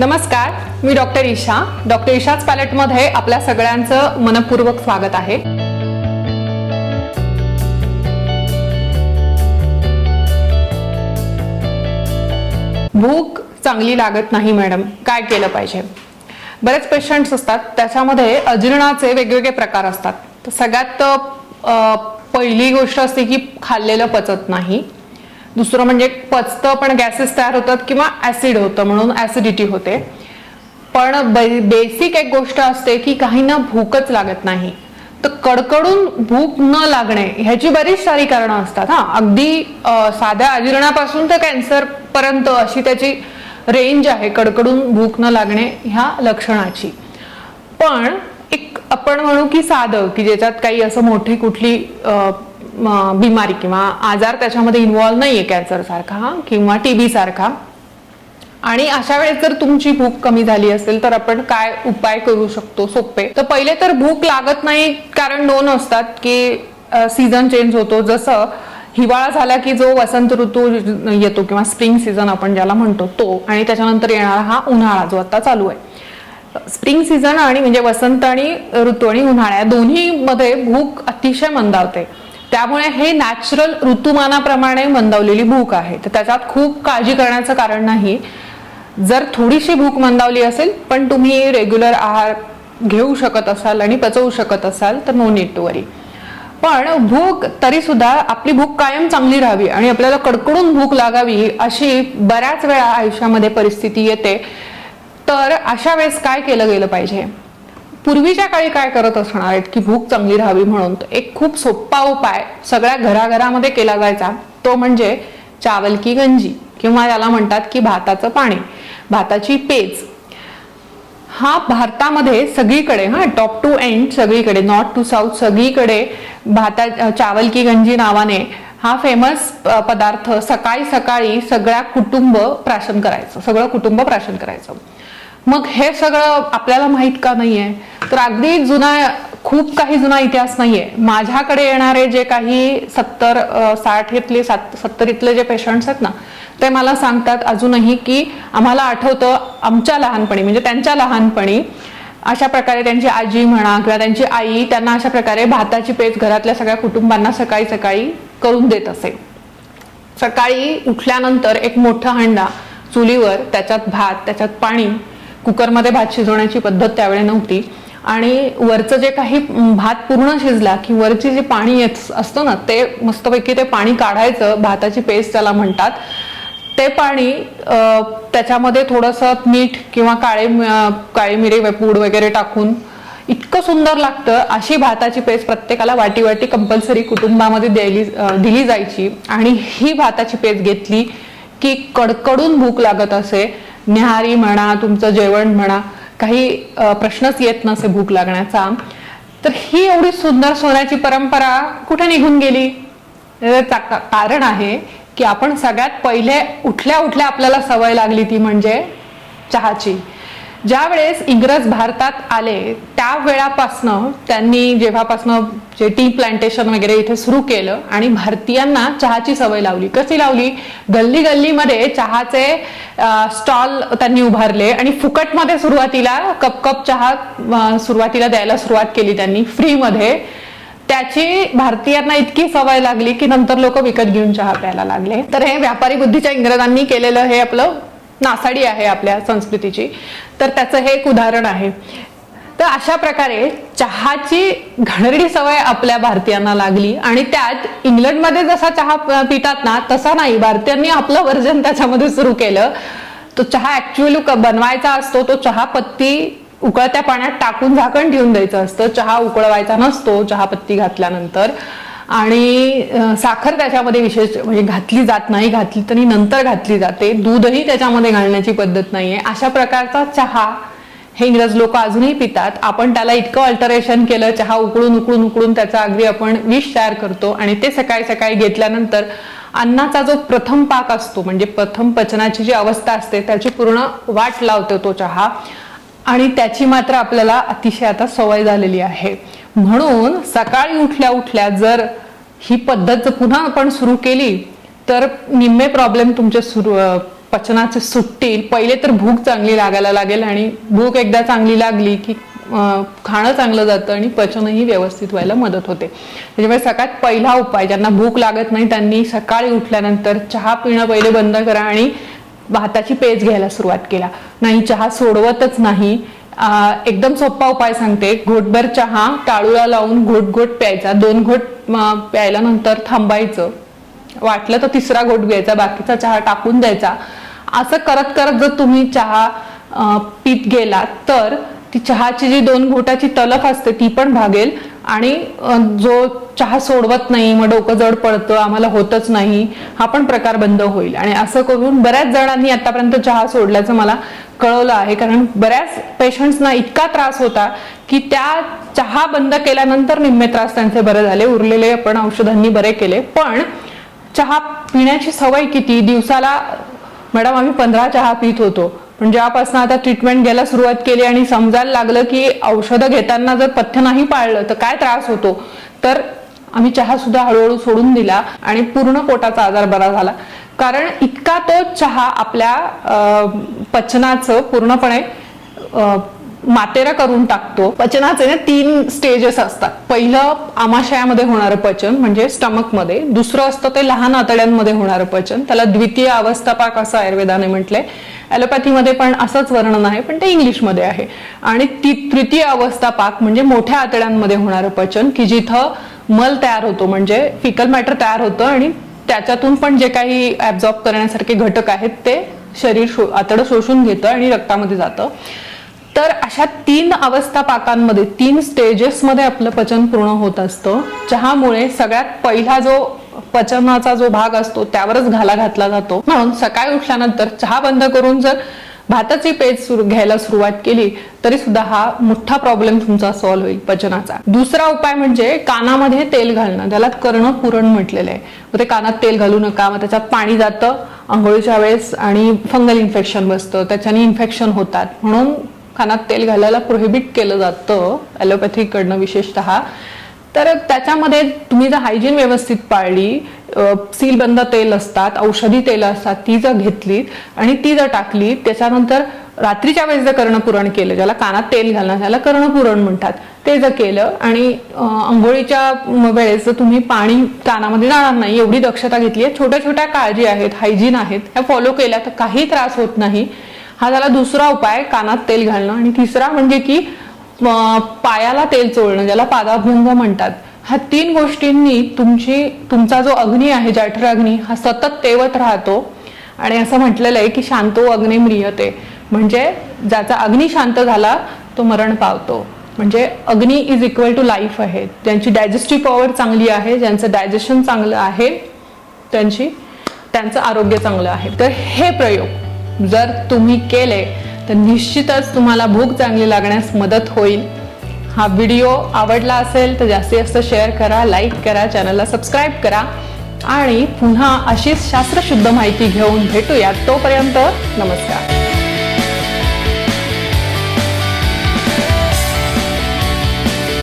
नमस्कार मी doctor Isha. Doctor ईशाच पॅलेटमध्ये आपल्या सगळ्यांचं मनपूर्वक स्वागत आहे. भूक चांगली लागत नाही मॅडम. काय केलं पाहिजे? बरेच पेशंट्स असतात त्याच्यामध्ये अजीर्णाचे वेगवेगळे प्रकार असतात. तर सगळ्यात पहिली गोष्ट असते की खाल्लेलं पचत नाही. दुसरं म्हणजे पचतं पण गॅसेस तयार होतात किंवा ऍसिड होतं म्हणून ऍसिडिटी होते. पण बेसिक एक गोष्ट असते की काहींना भूकच लागत नाही. तर कडकडून भूक न लागणे ह्याची बरीच सारी कारणं असतात हा. अगदी साध्या अजीर्णापासून तर कॅन्सर पर्यंत अशी त्याची रेंज आहे कडकडून भूक न लागणे ह्या लक्षणाची. पण एक आपण म्हणू की साधं की ज्याच्यात काही असं मोठी कुठली बिमारी किंवा आजार त्याच्यामध्ये इन्व्हॉल्व नाहीये कॅन्सर सारखा किंवा टीबी सारखा. आणि अशा वेळेस जर तुमची भूक कमी झाली असेल तर आपण काय उपाय करू शकतो सोपे तर पहिले तर भूक लागत नाही कारण दोन असतात की सीझन चेंज होतो. जसं हिवाळा झाला की जो वसंत ऋतू येतो किंवा स्प्रिंग सीझन आपण ज्याला म्हणतो तो. आणि त्याच्यानंतर येणारा हा उन्हाळा जो आता चालू आहे. स्प्रिंग सीझन आणि म्हणजे वसंत आणि ऋतू आणि उन्हाळ्या दोन्ही मध्ये भूक अतिशय मंदावते त्यामुळे हे नॅचरल ऋतुमानाप्रमाणे मंदावलेली भूक आहे. तर त्याच्यात खूप काळजी करण्याचं कारण नाही. जर थोडीशी भूक मंदावली असेल पण तुम्ही रेग्युलर आहार घेऊ शकत असाल आणि पचवू शकत असाल तर नो नीड टू वरी पण भूक तरी सुद्धा आपली भूक कायम चांगली राहावी आणि आपल्याला कडकडून भूक लागावी अशी बऱ्याच वेळा आयुष्यामध्ये परिस्थिती येते. तर अशा वेळेस काय केलं गेलं पाहिजे? पूर्वीच्या काळी काय करत असणार आहेत की भूक चांगली राहावी म्हणून एक खूप सोपा उपाय सगळ्या घराघरामध्ये केला जायचा. तो म्हणजे चावल की गंजी किंवा याला म्हणतात की भाताचं पाणी भाताची पेज. हा भारतामध्ये सगळीकडे हा टॉप टू एंड सगळीकडे नॉर्थ टू साऊथ सगळीकडे भाता चावल की गंजी नावाने हा फेमस पदार्थ सकाळी सकाळी सगळ्या कुटुंब प्राशन करायचं सगळं कुटुंब प्राशन करायचं. मग हे सगळं आपल्याला माहीत का नाहीये? तर अगदी जुना खूप काही जुना इतिहास नाहीये. माझ्याकडे येणारे जे काही सत्तर साठ इथले सात सत्तर इथले जे पेशंट्स आहेत ना ते मला सांगतात अजूनही की आम्हाला आठवतं आमच्या लहानपणी म्हणजे त्यांच्या लहानपणी अशा प्रकारे त्यांची आजी म्हणा किंवा त्यांची आई त्यांना अशा प्रकारे भाताची पेच घरातल्या सगळ्या कुटुंबांना सकाळी सकाळी करून देत असे. सकाळी उठल्यानंतर एक मोठा हंडा चुलीवर त्याच्यात भात त्याच्यात पाणी कुकरमध्ये भात शिजवण्याची पद्धत त्यावेळी नव्हती. आणि वरचं जे काही भात पूर्ण शिजला की वरची जे पाणी येत असतं ना ते मस्तपैकी ते पाणी काढायचं भाताची पेस्ट त्याला म्हणतात ते पाणी त्याच्यामध्ये थोडंसं मीठ किंवा काळे काळी मिरी पूड वगैरे टाकून इतकं सुंदर लागतं अशी भाताची पेस्ट प्रत्येकाला वाटी वाटी कंपल्सरी कुटुंबामध्ये द्यायली दिली जायची. आणि ही भाताची पेस्ट घेतली की कडकडून भूक लागत असे. न्याहारी म्हणा तुमचं जेवण म्हणा काही प्रश्नच येत नसे भूक लागण्याचा. तर ही एवढी सुंदर सोन्याची परंपरा कुठे निघून गेली? चा- कारण आहे की आपण सगळ्यात पहिले उठल्या उठल्या आपल्याला सवय लागली ती म्हणजे चहाची. ज्या वेळेस इंग्रज भारतात आले त्या वेळापासनं त्यांनी जेव्हापासनं जे टी प्लांटेशन वगैरे इथे सुरू केलं आणि भारतीयांना चहाची सवय लावली. कशी लावली? गल्ली गल्लीमध्ये चहाचे स्टॉल त्यांनी उभारले आणि फुकटमध्ये सुरुवातीला कप कप चहा सुरुवातीला द्यायला सुरुवात केली त्यांनी फ्रीमध्ये. त्याची भारतीयांना इतकी सवय लागली की नंतर लोक विकत घेऊन चहा प्यायला लागले. तर हे व्यापारी बुद्धीच्या इंग्रजांनी केलेलं हे आपलं नासाडी आहे आपल्या संस्कृतीची. तर त्याचं हे एक उदाहरण आहे. तर अशा प्रकारे चहाची घणरडी सवय आपल्या भारतीयांना लागली आणि त्यात इंग्लंडमध्ये जसा चहा पितात ना तसा नाही. भारतीयांनी आपलं वर्जन त्याच्यामध्ये सुरू केलं. तो चहा ऍक्च्युअली बनवायचा असतो तो चहा पत्ती उकळत्या पाण्यात टाकून झाकण ठेवून द्यायचं असतं. चहा उकळवायचा नसतो चहा पत्ती घातल्यानंतर. आणि साखर त्याच्यामध्ये विशेष म्हणजे घातली जात नाही घातली तरी नंतर घातली जाते. दूधही त्याच्यामध्ये घालण्याची पद्धत नाही आहे अशा प्रकारचा चहा हे इंग्रज लोक अजूनही पितात. आपण त्याला इतकं अल्टरेशन केलं चहा उकळून उकळून उकळून त्याचा अगदी आपण विष तयार करतो आणि ते सकाळी सकाळी घेतल्यानंतर अन्नाचा जो प्रथम पाक असतो म्हणजे प्रथम पचनाची जी अवस्था असते त्याची पूर्ण वाट लावतो तो चहा. आणि त्याची मात्र आपल्याला अतिशय आता सवय झालेली आहे. म्हणून सकाळी उठल्या उठल्या जर ही पद्धत जर पुन्हा आपण सुरू केली तर निम्मे प्रॉब्लेम तुमच्या सुरू पचनाचे सुटतील. पहिले तर भूक चांगली लागायला लागेल आणि भूक एकदा चांगली लागली की खाणं चांगलं जातं आणि पचनही व्यवस्थित व्हायला मदत होते. त्याच्यामुळे सगळ्यात पहिला उपाय ज्यांना भूक लागत नाही त्यांनी सकाळी उठल्यानंतर चहा पिणं पहिले बंद करा आणि भाताची पेज घ्यायला सुरुवात केला. नाही चहा सोडवतच नाही. एकदम सोपा उपाय सांगते. घोटभर चहा टाळूला लावून घोट घोट प्यायचा. दोन घोट प्यायल्यानंतर नंतर थांबायचं. वाटलं तर तिसरा घोट घ्यायचा. बाकीचा चहा टाकून द्यायचा. असं करत करत जर तुम्ही चहा पीत गेलात तर ती चहाची जी दोन घोटाची तलफ असते ती पण भागेल. आणि जो चहा सोडवत नाही मग डोकं जड पडतं आम्हाला होतच नाही हा पण प्रकार बंद होईल. आणि असं करून बऱ्याच जणांनी आतापर्यंत चहा सोडल्याचं मला कळवलं आहे. कारण बऱ्याच पेशंट्सना इतका त्रास होता की त्या चहा बंद केल्यानंतर निम्मे त्रास त्यांचे बरे झाले. उरलेले आपण औषधांनी बरे केले. पण चहा पिण्याची सवय किती? दिवसाला मॅडम आम्ही पंधरा चहा पित होतो. पण जेव्हापासून आता ट्रीटमेंट घ्यायला सुरुवात केली आणि समजायला लागलं की औषधं घेताना जर पथ्य नाही पाळलं तर काय त्रास होतो? तर आम्ही चहा सुद्धा हळूहळू सोडून दिला आणि पूर्ण पोटाचा आजार बरा झाला. कारण इतका तो चहा आपल्या पचनाचं पूर्णपणे मातेरा करून टाकतो. पचनाचे ना तीन स्टेजेस असतात. पहिलं आमाशयामध्ये होणारं पचन म्हणजे स्टमकमध्ये. दुसरं असतं ते लहान आतड्यांमध्ये होणारं पचन. त्याला द्वितीय अवस्थापाक असं आयुर्वेदाने म्हटलंय. ॲलोपॅथीमध्ये पण असंच वर्णन आहे पण ते इंग्लिशमध्ये आहे. आणि ती तृतीय अवस्था पाक म्हणजे मोठ्या आतड्यांमध्ये होणारं पचन की जिथं मल तयार होतो म्हणजे फिकल मॅटर तयार होतं आणि त्याच्यातून पण जे काही ऍब्झॉर्ब करण्यासारखे घटक आहेत ते शरीर शो आतडं शोषून घेतं आणि रक्तामध्ये जातं. तर अशा तीन अवस्था पाकांमध्ये तीन स्टेजेसमध्ये आपलं पचन पूर्ण होत असतं चहामुळे सगळ्यात पहिला जो पचनाचा जो भाग असतो त्यावरच घाला घातला जातो. म्हणून सकाळी उठल्यानंतर चहा बंद करून जर भाताची पेज घ्यायला सुरुवात केली तरी सुद्धा हा मोठा प्रॉब्लेम तुमचा सॉल्व्ह होईल पचनाचा. दुसरा उपाय म्हणजे कानामध्ये तेल घालणं त्याला कर्ण पुरण म्हटलेलं आहे. मग ते कानात तेल घालू नका मग त्याच्यात पाणी जातं आंघोळीच्या वेळेस आणि फंगल इन्फेक्शन बसतं त्याच्याने इन्फेक्शन होतात. म्हणून कानात तेल घालायला प्रोहिबिट केलं जातं ॲलोपॅथीकडनं विशेषतः. तर त्याच्यामध्ये तुम्ही जर हायजीन व्यवस्थित पाळली सीलबंद तेल असतात औषधी तेल असतात ती जर घेतली आणि ती जर टाकली त्याच्यानंतर रात्रीच्या वेळेस जर कर्णपुरण केलं ज्याला कानात तेल घालणं त्याला कर्णपुरण म्हणतात ते जर केलं आणि आंघोळीच्या वेळेस जर तुम्ही पाणी कानामध्ये जाणार नाही एवढी दक्षता घेतली आहे छोट्या छोट्या काळजी आहेत हायजीन आहेत ह्या फॉलो केल्या तर काही त्रास होत नाही. हा झाला दुसरा उपाय कानात तेल घालणं. आणि तिसरा म्हणजे की पायाला तेल चोळणं ज्याला पादाभ्यंग म्हणतात. ह्या तीन गोष्टींनी तुमची तुमचा जो अग्नी आहे जठर अग्नी हा सतत तेवत राहतो. आणि असं म्हटलेलं आहे की शांतो अग्नी म्रियते. म्हणजे ज्याचा अग्नी शांत झाला तो मरण पावतो. म्हणजे अग्नी इज इक्वल टू लाईफ आहे. ज्यांची डायजेस्टिव्ह पॉवर चांगली आहे ज्यांचं डायजेशन चांगलं आहे त्यांची त्यांचं आरोग्य चांगलं आहे. तर हे प्रयोग. जर तुम्ही केले तर निश्चितच तुम्हाला भूक चांगली लागण्यास मदत होईल. हा व्हिडिओ आवडला असेल तर जास्तीत जास्त शेअर करा लाईक करा चॅनलला सबस्क्राईब करा आणि पुन्हा अशीच शास्त्रशुद्ध माहिती घेऊन भेटूया. तोपर्यंत नमस्कार.